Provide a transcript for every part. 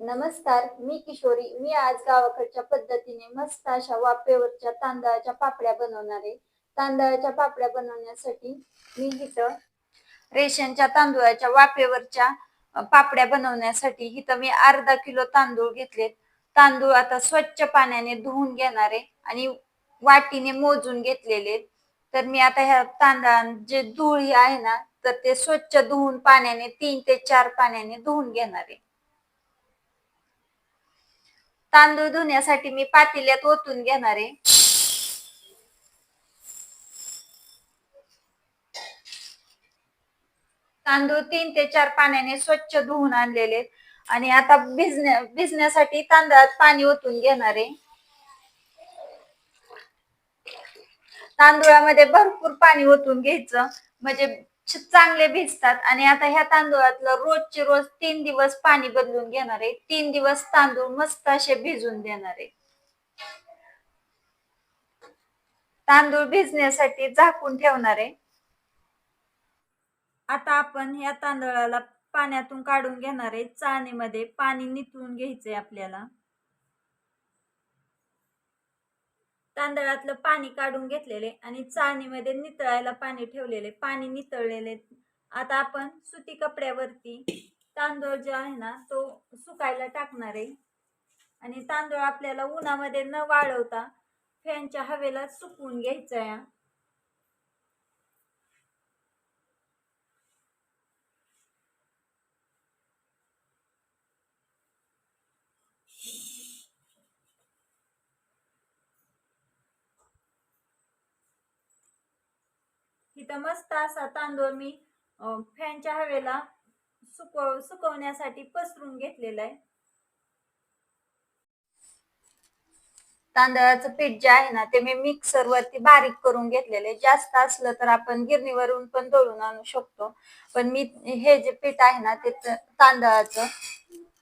नमस्कार मी किशोरी. मी आज गावाकडच्या पद्धतीने मस्त अशा वाफेवरच्या तांदळाच्या पापड्या बनवणार आहे. तांदळाच्या पापड्या बनवण्यासाठी मी इथं रेशनच्या तांदूळाच्या वाफेवरच्या पापड्या बनवण्यासाठी इथं मी अर्धा किलो तांदूळ घेतलेत. तांदूळ आता स्वच्छ पाण्याने धुवून घेणार आहे आणि वाटीने मोजून घेतलेले तर मी आता ह्या तांदळा जे धुळी आहे ना तर ते स्वच्छ धुवून पाण्याने तीन ते चार पाण्याने धुवून घेणार आहे. तांदूळ धुण्यासाठी मी पातेल्यात ओतून घेणार आहे. तांदूळ तीन ते चार पाण्याने स्वच्छ धुवून आणलेले आणि आता भिजण्या भिजण्यासाठी तांदळात पाणी ओतून घेणार आहे. तांदूळामध्ये भरपूर पाणी ओतून घ्यायचं. म्हणजे चांगले भिजतात. आणि आता ह्या तांदूळातलं रोजचे रोज तीन दिवस पाणी बदलून घेणार आहे. तीन दिवस तांदूळ मस्त असे भिजून देणार आहे. तांदूळ भिजण्यासाठी झाकून ठेवणार आहे. आता आपण ह्या तांदळाला पाण्यातून काढून घेणार आहे. चाळणीमध्ये पाणी निथळून घ्यायचंय आपल्याला. तांदळातलं पाणी काढून घेतलेले आणि चाळणीमध्ये नितळायला पाणी ठेवलेले. पाणी नितळलेले. आता आपण सुती कपड्यावरती तांदूळ जो आहे ना तो सुकायला टाकणार आहे. आणि तांदूळ आपल्याला उन्हामध्ये न वाळवता फॅनच्या हवेला सुकवून घ्यायचा आहे. इथं मस्त असा तांदूळ मी फॅनच्या हवेला सुकव सुकवण्यासाठी पसरून घेतलेला आहे. तांदळाचं पीठ जे आहे ना ते मी मिक्सर वरती बारीक करून घेतलेले जास्त असलं तर आपण गिरणीवरून पण दळून आणू शकतो. पण मी हे जे पीठ आहे ना ते तांदळाचं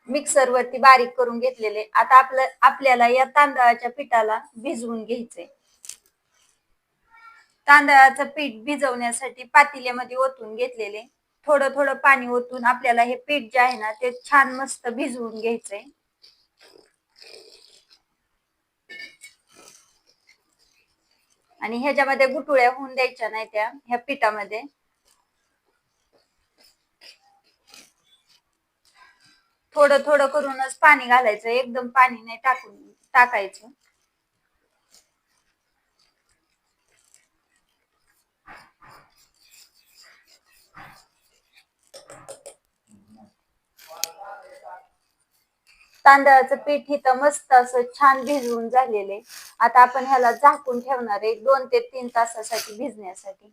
मिक्सर वरती बारीक करून घेतलेले आता आपलं आपल्याला या तांदळाच्या पिठाला भिजवून घ्यायचंय. तांदळाचं पीठ भिजवण्यासाठी पातेल्यामध्ये ओतून घेतलेले. थोडं थोडं पाणी ओतून आपल्याला हे पीठ जे आहे ना ते छान मस्त भिजवून घ्यायचंय. आणि ह्याच्यामध्ये गुटुळ्या होऊन द्यायच्या नाही त्या ह्या पिठामध्ये. थोडं थोडं करूनच पाणी घालायचं एकदम पाणी नाही टाकून टाकायचं. तांदळाचं पीठ इथं मस्त असं छान भिजवून झालेले आता आपण ह्याला झाकून ठेवणार आहे दोन ते तीन तासासाठी भिजण्यासाठी.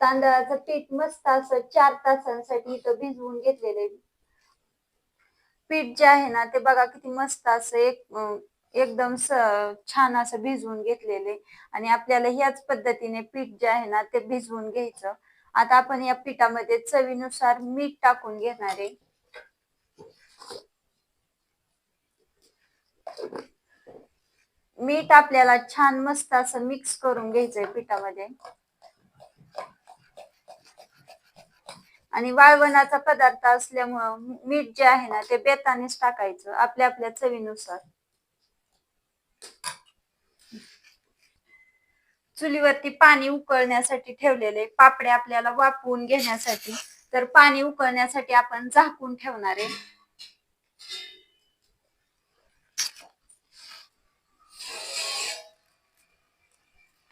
तांदळाचं पीठ मस्त असं चार तासांसाठी इथं भिजवून घेतलेले पीठ जे आहे ना ते बघा किती मस्त असं एक एकदम स- छान असं भिजवून घेतलेले आणि आपल्याला ह्याच पद्धतीने पीठ जे आहे ना ते भिजवून घ्यायचं. आता आपण या पिठामध्ये चवीनुसार मीठ टाकून घेणार आहे. मीठ आपल्याला छान मस्त असं मिक्स करून घ्यायचंय पिठामध्ये. आणि वाळवणाचा पदार्थ असल्यामुळं मीठ जे आहे ना ते बेतानेच टाकायचं आपल्या आपल्या चवीनुसार. चुलीवरती पाणी उकळण्यासाठी ठेवलेले पापडे आपल्याला वापरून घेण्यासाठी तर पाणी उकळण्यासाठी आपण झाकून ठेवणार आहे.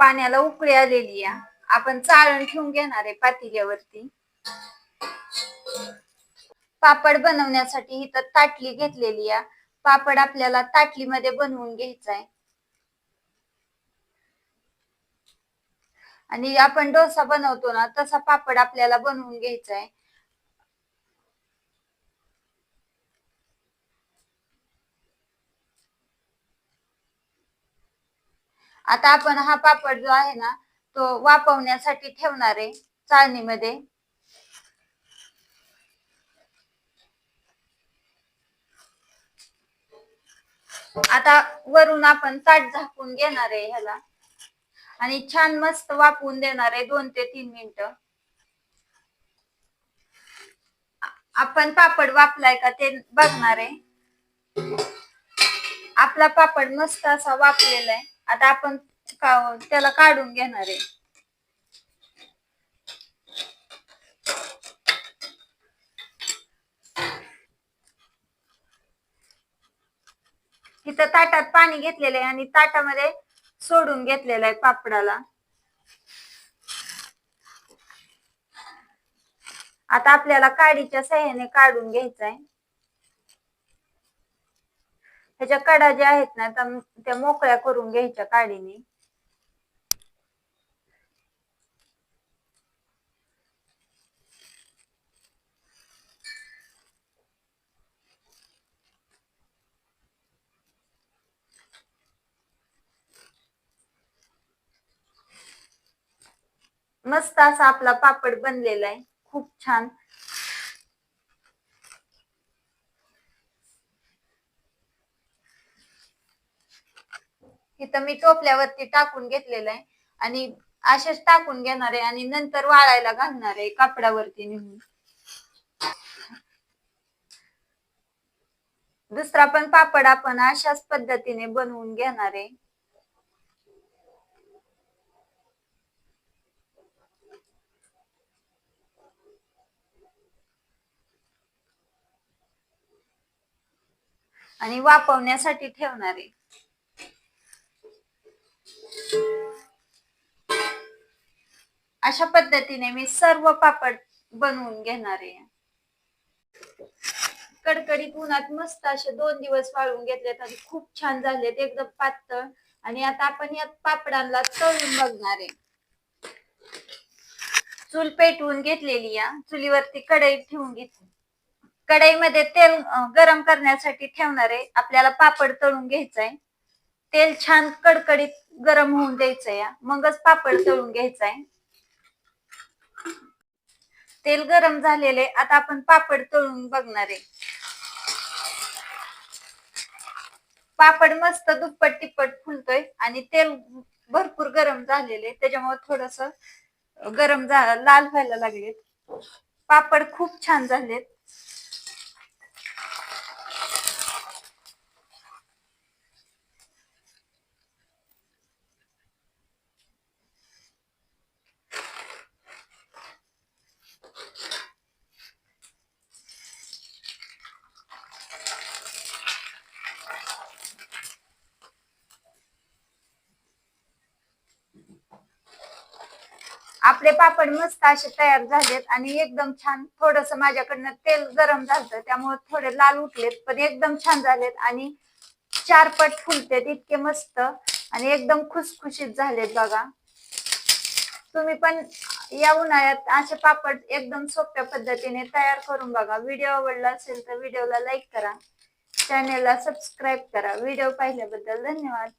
पाण्याला उकळी आलेली आहे. आपण चाळण ठेवून घेणार आहे पातेल्यावरती. पापड बनवण्यासाठी इथं ताटली घेतलेली आहे. पापड आपल्याला ताटलीमध्ये बनवून घ्यायचा आहे. आणि आपण डोसा बनवतो ना तसा पापड आपल्याला बनवून घ्यायचा आहे. आता आपण हा पापड जो आहे ना तो वापवण्यासाठी ठेवणार आहे चाळणीमध्ये. आता वरून आपण ताट झाकून घेणार आहे ह्याला. आणि छान मस्त वापवून देणार आहे दोन ते तीन मिनिट. आपण पापड वापलाय का ते बघणार आहे. आपला पापड मस्त असा वापरलेला आहे. आता आपण का- त्याला काढून घेणार आहे. इथं ताटात पाणी घेतलेलं आहे आणि ताटामध्ये सोडून घेतलेला आहे पापडाला. आता आपल्याला काडीच्या सहाय्याने काढून घ्यायचं आहे ह्याच्या कडा ज्या आहेत ना त्या मोकळ्या करून घ्यायच्या काडीने. मस्त असा आपला पापड बनलेला आहे. खूप छान. इथं मी टोपल्यावरती टाकून घेतलेलं आहे. आणि असेच टाकून घेणार आहे आणि नंतर वाळायला घालणार आहे कापडावरती नेऊन. दुसरा पण पापड आपण अशाच पद्धतीने बनवून घेणार आहे. आणि वापवण्यासाठी ठेवणार आहे. अशा पद्धतीने मी सर्व पापड बनवून घेणार आहे. कडकडीत उन्हात मस्त असे दोन दिवस वाळून घेतलेत आणि खूप छान झालेत एकदम पातळ. आणि आता आपण या पापडांना तळून बघणार आहे. चूल पेटवून घेतलेली या. चुलीवरती कढई ठेवून घेतली. कढईमध्ये तेल गरम करण्यासाठी ठेवणार आहे आपल्याला पापड तळून घ्यायचंय. तेल छान कडकडीत गरम होऊन द्यायचं या मगच पापड तळून घ्यायचंय. तेल गरम झालेले आता आपण पापड तळून बघणार आहे. पापड मस्त दुप्पट तिप्पट फुलतोय आणि तेल भरपूर गरम झालेले. त्याच्यामुळे थोडस गरम झा लाल व्हायला लागलेत. पापड खूप छान झालेत. आपले पापड मस्त असे तयार झालेत आणि एकदम छान थोडस माझ्याकडनं तेल गरम झालं त्यामुळे थोडे लाल उठलेत पण एकदम छान झालेत आणि चार पट फुलतेत इतके मस्त आणि एकदम खुसखुशीत झालेत बघा. तुम्ही पण या उन्हाळ्यात असे पापड एकदम सोप्या पद्धतीने तयार करून बघा. व्हिडिओ आवडला असेल तर व्हिडिओला लाईक करा. चॅनेलला सबस्क्राईब करा. व्हिडिओ पाहिल्याबद्दल धन्यवाद.